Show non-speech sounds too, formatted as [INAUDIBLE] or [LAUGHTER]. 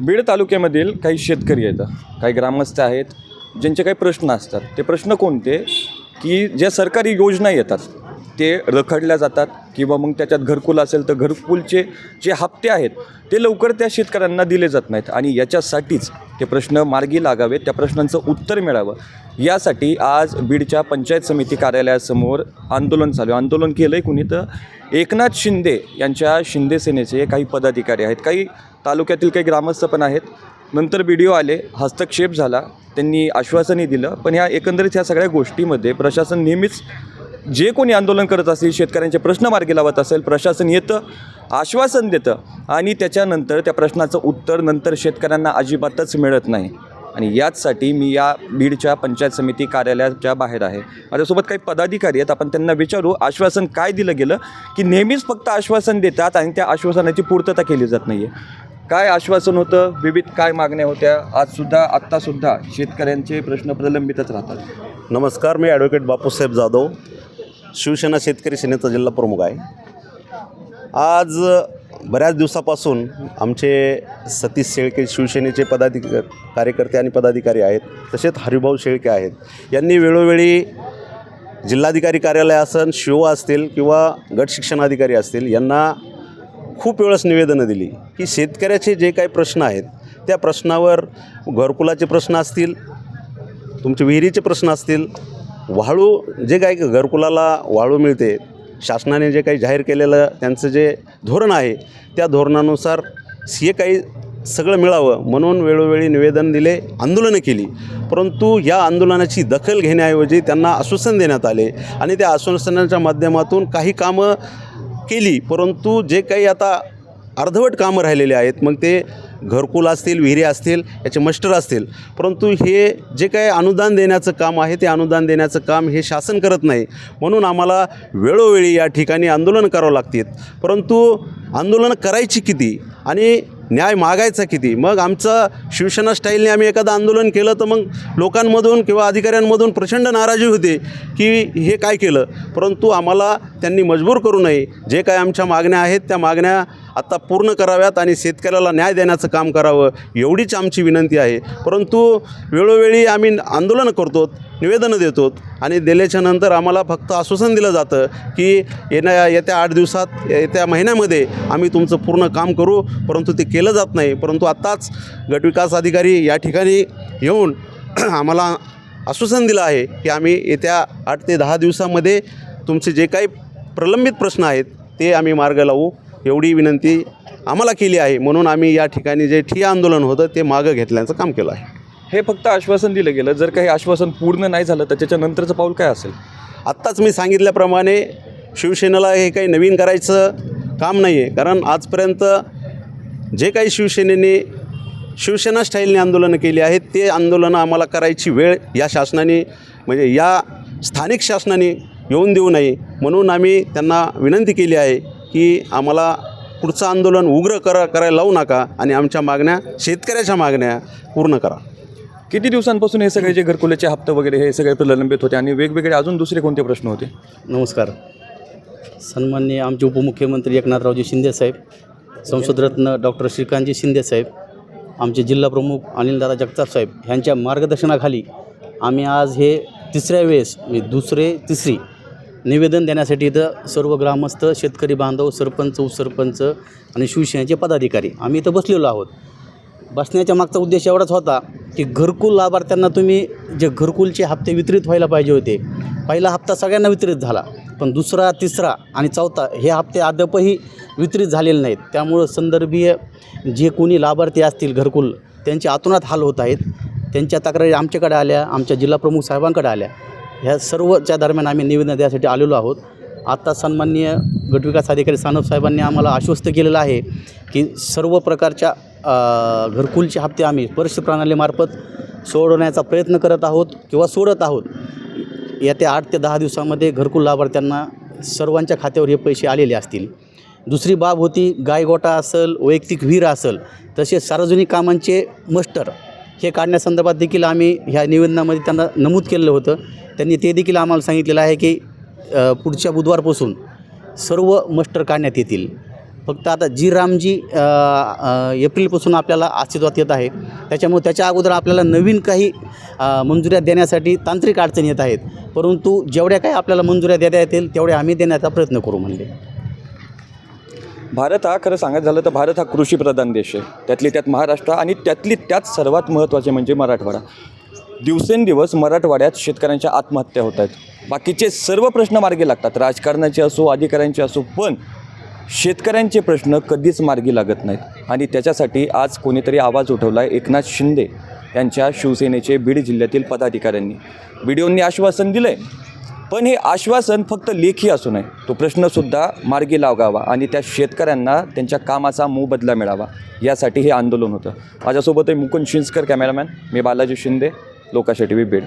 बीड तालुक्यामधील काही शेतकरी आहेत काही ग्रामस्थ आहेत ज्यांचे काही प्रश्न असतात. ते प्रश्न कोणते? की ज्या सरकारी योजना येतात ते रखडल्या जातात किंवा मग त्याच्यात घरकुल असेल तर घरकुलचे जे हप्ते आहेत ते लवकर त्या शेतकऱ्यांना दिले जात नाहीत आणि याच्यासाठीच ते प्रश्न मार्गी लागावेत त्या प्रश्नांचं उत्तर मिळावं. यासाठी आज बीडच्या पंचायत समिती कार्यालयासमोर आंदोलन चालू आहे. आंदोलन केलं आहे कुणी तर एकनाथ शिंदे यांच्या शिंदे सेनेचे काही पदाधिकारी आहेत. काही तालुक्यातील काही ग्रामस्थ पण आहेत. नंतर व्हिडिओ आले हस्तक्षेप झाला त्यांनी आश्वासनही दिलं. पण ह्या एकंदरीत ह्या सगळ्या गोष्टीमध्ये प्रशासन नेहमीच जे कोणी आंदोलन करत असेल शेतकऱ्यांचे प्रश्न मार्गी लावत असेल प्रशासन येतं आश्वासन देतं आणि त्याच्यानंतर त्या प्रश्नाचं उत्तर नंतर शेतकऱ्यांना अजिबातच मिळत नाही. आणि याचसाठी मी या बीडच्या पंचायत समिती कार्यालयाच्या बाहेर आहे. माझ्यासोबत काही पदाधिकारी आहेत. आपण त्यांना विचारू आश्वासन काय दिलं गेलं? की नेहमीच फक्त आश्वासन देतात आणि त्या आश्वासनाची पूर्तता केली जात नाही आहे काय आश्वासन होतं? विविध काय मागण्या होत्या? आजसुद्धा आत्तासुद्धा शेतकऱ्यांचे प्रश्न प्रलंबितच राहतात. नमस्कार मी ॲडव्होकेट बापूसाहेब जाधव. शिवसेना शेतकरी सेनेचा जिल्हा प्रमुख आहे. आज बऱ्याच दिवसापासून आमचे सतीश शेळके शिवसेनेचे पदाधिक कार्यकर्ते आणि पदाधिकारी आहेत तसेच हरिभाऊ शेळके आहेत. यांनी वेळोवेळी जिल्हाधिकारी कार्यालय असन शिव असतील किंवा गट शिक्षणाधिकारी असतील यांना खूप वेळेस निवेदनं दिली की शेतकऱ्याचे जे काही प्रश्न आहेत त्या प्रश्नावर घरकुलाचे प्रश्न असतील तुमचे विहिरीचे प्रश्न असतील वाळू जे काही घरकुलाला वाळू मिळते शासनाने जे काही जाहीर केलेलं त्यांचं जे धोरण आहे त्या धोरणानुसार हे काही सगळं मिळावं म्हणून वेळोवेळी निवेदन दिले आंदोलनं केली. परंतु या आंदोलनाची दखल घेण्याऐवजी त्यांना आश्वासन देण्यात आले आणि त्या आश्वासनाच्या माध्यमातून काही कामं केली. परंतु जे काही आता अर्धवट कामं राहिलेले आहेत. मग ते घरकुल असतील विहिरी असतील याचे मस्टर असतील. परंतु हे जे काय अनुदान देण्याचं काम आहे ते अनुदान देण्याचं काम हे शासन करत नाही. म्हणून आम्हाला वेळोवेळी या ठिकाणी आंदोलन करावं लागतील. परंतु आंदोलन करायची किती आणि न्याय मागायचा किती? मग आमचं शिवसेना स्टाईलने आम्ही एखादं आंदोलन केलं तर मग लोकांमधून किंवा अधिकाऱ्यांमधून प्रचंड नाराजी होते की हे काय केलं? परंतु आम्हाला त्यांनी मजबूर करू नये. जे काय आमच्या मागण्या आहेत त्या मागण्या आत्ता पूर्ण कराव्यात आणि शेतकऱ्याला न्याय देण्याचं काम करावं एवढीच आमची विनंती आहे. परंतु वेळोवेळी आम्ही आंदोलनं करतो निवेदनं देतो आणि दिल्याच्या नंतर आम्हाला फक्त आश्वासन दिलं जातं की येण्या येत्या आठ दिवसात येत्या महिन्यामध्ये आम्ही तुमचं पूर्ण काम करू. परंतु ते केलं जात नाही. परंतु आत्ताच गटविकास अधिकारी या ठिकाणी येऊन [CLEARS THROAT] आम्हाला आश्वासन दिलं आहे की आम्ही येत्या आठ ते दहा दिवसामध्ये तुमचे जे काही प्रलंबित प्रश्न आहेत ते आम्ही मार्ग लावू. एवढी विनंती आम्हाला केली आहे. म्हणून आम्ही या ठिकाणी जे ठिय्या आंदोलन होतं ते मागं घेतल्याचं काम केलं आहे. हे फक्त आश्वासन दिलं गेलं. जर काही आश्वासन पूर्ण नाही झालं तर त्याच्यानंतरचं पाऊल काय असेल? आत्ताच मी सांगितल्याप्रमाणे शिवसेनेला हे काही नवीन करायचं काम नाही आहे कारण आजपर्यंत जे काही शिवसेनेने शिवसेना स्टाईलने आंदोलनं केली आहेत ते आंदोलनं आम्हाला करायची वेळ या शासनाने म्हणजे या स्थानिक शासनाने येऊन देऊ नये. म्हणून आम्ही त्यांना विनंती केली आहे की आम्हाला पुढचं आंदोलन उग्र करा करायला लावू नका आणि आमच्या मागण्या शेतकऱ्याच्या मागण्या पूर्ण करा. किती दिवसांपासून हे सगळे जे घरकुलाचे हप्ते वगैरे हे सगळे प्रलंबित होते आणि वेगवेगळे अजून दुसरे कोणते प्रश्न होते? नमस्कार. सन्माननीय आमचे उपमुख्यमंत्री एकनाथरावजी शिंदेसाहेब संसदरत्न डॉक्टर श्रीकांतजी शिंदेसाहेब आमचे जिल्हाप्रमुख अनिलदादा जगताप साहेब ह्यांच्या मार्गदर्शनाखाली आम्ही आज हे तिसऱ्या वेळेस म्हणजे दुसरे तिसरी निवेदन देण्यासाठी इथं सर्व ग्रामस्थ शेतकरी बांधव सरपंच उपसरपंच आणि शिवसेनेचे पदाधिकारी. आम्ही इथं बसलेलो आहोत. बसण्याच्या मागचा उद्देश एवढाच होता की घरकुल लाभार्थ्यांना तुम्ही जे घरकुलचे हप्ते वितरित व्हायला पाहिजे होते पहिला हप्ता सगळ्यांना वितरित झाला. पण दुसरा तिसरा आणि चौथा हे हप्ते अद्यापही वितरित झालेले नाहीत. त्यामुळं संदर्भीय जे कोणी लाभार्थी असतील घरकुल त्यांचे आतोनात हाल होत आहेत. त्यांच्या तक्रारी आमच्याकडे आल्या आमच्या जिल्हाप्रमुख साहेबांकडे आल्या. ह्या सर्वच्या दरम्यान आम्ही निवेदन द्यासाठी आलेलो आहोत. आत्ता सन्माननीय गटविकास अधिकारी सानप साहेबांनी आम्हाला आश्वस्त केलेलं आहे की सर्व प्रकारच्या घरकुलचे हप्ते आम्ही स्पर्श प्रणालीमार्फत सोडवण्याचा प्रयत्न करत आहोत किंवा सोडत आहोत. येत्या आठ ते दहा दिवसामध्ये घरकुल लाभार्थ्यांना सर्वांच्या खात्यावर हे पैसे आलेले असतील. दुसरी बाब होती गायगोटा असेल वैयक्तिक विहीर असेल तसेच सार्वजनिक कामांचे मस्टर हे काढण्यासंदर्भात देखील आम्ही ह्या निवेदनामध्ये त्यांना नमूद केलेलं होतं. त्यांनी ते देखील आम्हाला सांगितलेलं आहे की पुढच्या बुधवारपासून सर्व मस्टर काढण्यात येतील. फक्त आता जी रामजी एप्रिलपासून आपल्याला अस्तित्वात येत आहे त्याच्यामुळे त्याच्या अगोदर आपल्याला नवीन काही मंजुऱ्या देण्यासाठी तांत्रिक अडचणी येत आहेत. परंतु जेवढ्या काही आपल्याला मंजुऱ्या देता येतील तेवढ्या आम्ही देण्याचा प्रयत्न करू म्हणले. भारत हा खरं सांगायचं झालं तर भारत हा कृषीप्रधान देश आहे. त्यातली त्यात महाराष्ट्र आणि त्यातली त्यात सर्वात महत्त्वाचे म्हणजे मराठवाडा. दिवसेंदिवस मराठवाड्यात शेतकऱ्यांच्या आत्महत्या होत आहेत. बाकीचे सर्व प्रश्न मार्गी लागतात. राजकारणाचे असो अधिकाऱ्यांचे असो पण शेतकऱ्यांचे प्रश्न कधीच मार्गी लागत नाहीत. आणि त्याच्यासाठी आज कोणीतरी आवाज उठवला आहे एकनाथ शिंदे यांच्या शिवसेनेचे बीड जिल्ह्यातील पदाधिकाऱ्यांनी. बीडीओंनी आश्वासन दिलं आहे पण हे आश्वासन फक्त लेखी असू नये. तो प्रश्नसुद्धा मार्गी लागावा आणि त्या शेतकऱ्यांना त्यांच्या कामाचा मोबदला मिळावा यासाठी हे आंदोलन होतं. माझ्यासोबत आहे मुकुंद शिंचकर कॅमेरामॅन मी बालाजी शिंदे लोकाशा टी व्ही बीड.